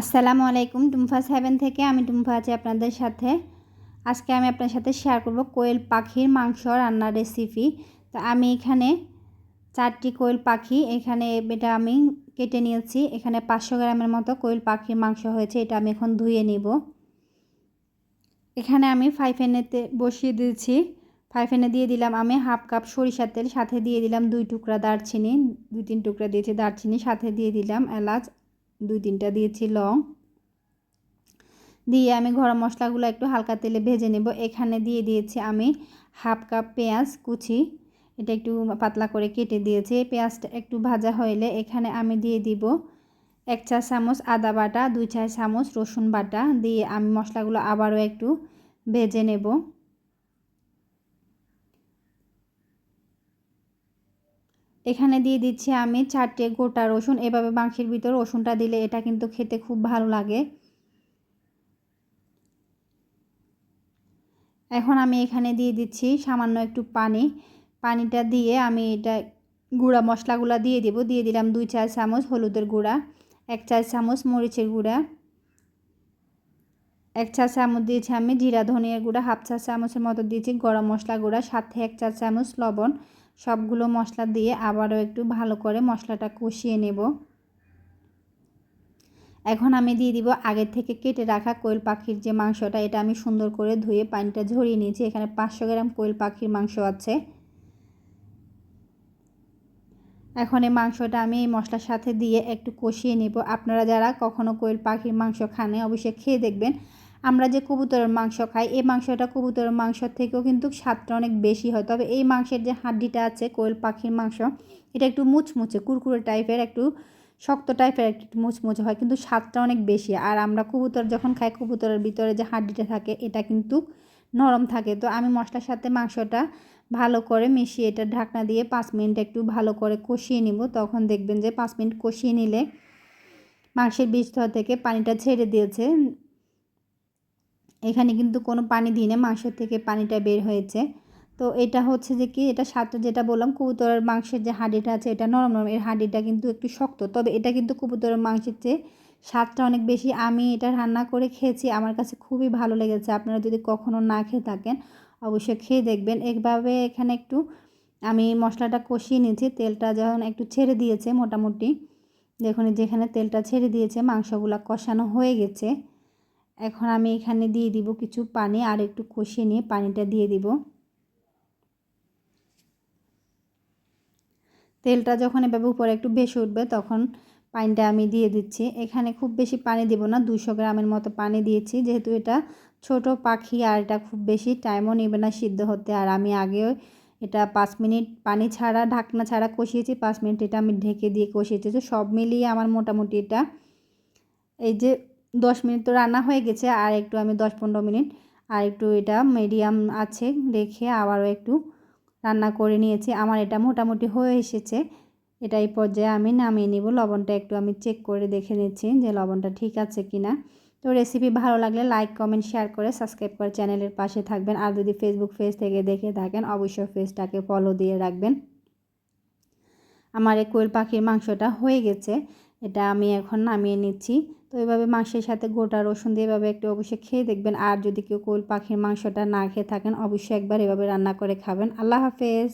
আসসালামু আলাইকুম টুম্ফাস হেভেন থেকে আমি টুম্ফা আছি আপনাদের সাথে। আজকে আমি আপনার সাথে শেয়ার করব কোয়েল পাখির মাংস রান্নার রেসিপি তো আমি এখানে চারটি কোয়েল পাখি, এখানে এটা আমি কেটে নিয়েছি। এখানে পাঁচশো গ্রামের মতো কোয়েল পাখির মাংস হয়েছে, এটা আমি এখন ধুয়ে নিব। এখানে আমি ফাইফেনেতে বসিয়ে দিয়েছি। ফাইফেনে দিয়ে দিলাম আমি হাফ কাপ সরিষার তেল, সাথে দিয়ে দিলাম দুই টুকরা দারচিনি, দুই তিন টুকরা দিয়েছি দারচিনি, সাথে দিয়ে দিলাম এলাচ দুই তিনটা দিয়েছি লং। দিয়ে আমি গরম মশলাগুলো একটু হালকা তেলে ভেজে নেব। এখানে দিয়ে দিয়েছি আমি হাফ কাপ পেঁয়াজ কুচি। এটা একটু পাতলা করে কেটে দিয়েছি। পেঁয়াজটা একটু ভাজা হইলে এখানে আমি দিয়ে দিব এক চা চামচ আদা বাটা, দুই চা চামচ রসুন বাটা। দিয়ে আমি মশলাগুলো আবারও একটু ভেজে নেব। এখানে দিয়ে দিচ্ছি আমি চারটে গোটা রসুন। এভাবে মাংসের ভিতর রসুনটা দিলে এটা কিন্তু খেতে খুব ভালো লাগে। এখন আমি এখানে দিয়ে দিচ্ছি সামান্য একটু পানি। পানিটা দিয়ে আমি এটা গুঁড়া মশলাগুলো দিয়ে দেব। দিয়ে দিলাম দুই চার চামচ হলুদের গুঁড়া, এক চার চামচ মরিচের গুঁড়া, এক চা চামচ দিয়েছি আমি জিরা ধনিয়ার গুঁড়া, হাফ চা চামচের মতো দিয়েছি গরম মশলা গুঁড়া, সাথে এক চা চামচ লবণ। সবগুলো মশলা দিয়ে আবারও একটু ভালো করে মশলাটা কষিয়ে নেব। এখন আমি দিয়ে দিব আগে থেকে কেটে রাখা কোয়েল পাখির যে মাংসটা, এটা আমি সুন্দর করে ধুয়ে পানিটা ঝরিয়ে নিয়েছি। এখানে পাঁচশো গ্রাম কোয়েল পাখির মাংস আছে। এখন এই মাংসটা আমি এই মশলার সাথে দিয়ে একটু কষিয়ে নেব। আপনারা যারা কখনো কোয়েল পাখির মাংস খানে, অবশ্যই খেয়ে দেখবেন। আমরা যে কবুতরের মাংস খাই, এই মাংসটা কবুতরের মাংস থেকেও কিন্তু স্বাদটা অনেক বেশি হয়। তবে এই মাংসের যে হাড্ডিটা আছে, কোয়েল পাখির মাংস, এটা একটু মুচমুচে, কুরকুরে টাইপের একটু শক্ত টাইপের একটু মুচমুচে হয়, কিন্তু স্বাদটা অনেক বেশি। আর আমরা কবুতর যখন খাই, কবুতরের ভিতরে যে হাড্ডিটা থাকে, এটা কিন্তু নরম থাকে। তো আমি মশলার সাথে মাংসটা ভালো করে মিশিয়ে এটা ঢাকনা দিয়ে পাঁচ মিনিট একটু ভালো করে কষিয়ে নিব। তখন দেখবেন যে পাঁচ মিনিট কষিয়ে নিলে মাংসের বীজ থেকে পানিটা ছেড়ে দিয়েছে। এখানে কিন্তু কোনো পানি দিই না, মাংসের থেকে পানিটা বের হয়েছে। তো এটা হচ্ছে যে কি, এটা স্বাদটা যেটা বললাম, কবুতরের মাংসের যে হাঁডিটা আছে, এটা নরম নরম, এর হাঁডিটা কিন্তু একটু শক্ত। তবে এটা কিন্তু কবুতরের মাংসের চেয়ে স্বাদটা অনেক বেশি। আমি এটা রান্না করে খেয়েছি, আমার কাছে খুবই ভালো লেগেছে। আপনারা যদি কখনও না খেয়ে থাকেন, অবশ্যই খেয়ে দেখবেন। একভাবে এখানে একটু আমি মশলাটা কষিয়ে নিয়েছি, তেলটা যখন একটু ছেড়ে দিয়েছে মোটামুটি, দেখুন যেখানে তেলটা ছেড়ে দিয়েছে, মাংসগুলো কষানো হয়ে গেছে। এখন আমি এখানে দিয়ে দিব কিছু পানি আর একটু কষিয়ে নিয়ে পানিটা দিয়ে দিব। তেলটা যখন এভাবে উপরে একটু বেশি উঠবে তখন পানিটা আমি দিয়ে দিচ্ছি। এখানে খুব বেশি পানি দিব না দুশো গ্রামের মতো পানি দিয়েছি। যেহেতু এটা ছোট পাখি আর এটা খুব বেশি টাইমও নেবে না সিদ্ধ হতে। আর আমি আগেও এটা পাঁচ মিনিট পানি ছাড়া, ঢাকনা ছাড়া কষিয়েছি, পাঁচ মিনিট এটা আমি ঢেকে দিয়ে কষিয়েছি। তো সব মিলিয়ে আমার মোটামুটি এটা এই যে দশ মিনিট তো রান্না হয়ে গেছে, আর একটু আমি দশ পনেরো মিনিট, আর একটু এটা মিডিয়াম আছে রেখে আবারও একটু রান্না করে নিয়েছি। আমার এটা মোটামুটি হয়ে এসেছে। এটা এই পর্যায়ে আমি নামিয়ে নিব। লবণটা একটু আমি চেক করে দেখে নিচ্ছি যে লবণটা ঠিক আছে কি না তো রেসিপি ভালো লাগলে লাইক কমেন্ট শেয়ার করে সাবস্ক্রাইব করে চ্যানেলের পাশে থাকবেন। আর যদি ফেসবুক পেজ থেকে দেখে থাকেন, অবশ্যই পেজটাকে ফলো দিয়ে রাখবেন। আমার এই কোয়েল পাখির মাংসটা হয়ে গেছে। এটা আমি এখন নামিয়ে নিচ্ছি। তো এভাবে মাংসের সাথে গোটা রসুন দিয়ে এভাবে একটু অবশ্যই খেয়ে দেখবেন। আর যদি কেউ কোল পাখির মাংসটা না খেয়ে থাকেন, অবশ্যই একবার এভাবে রান্না করে খাবেন। আল্লাহ হাফেজ।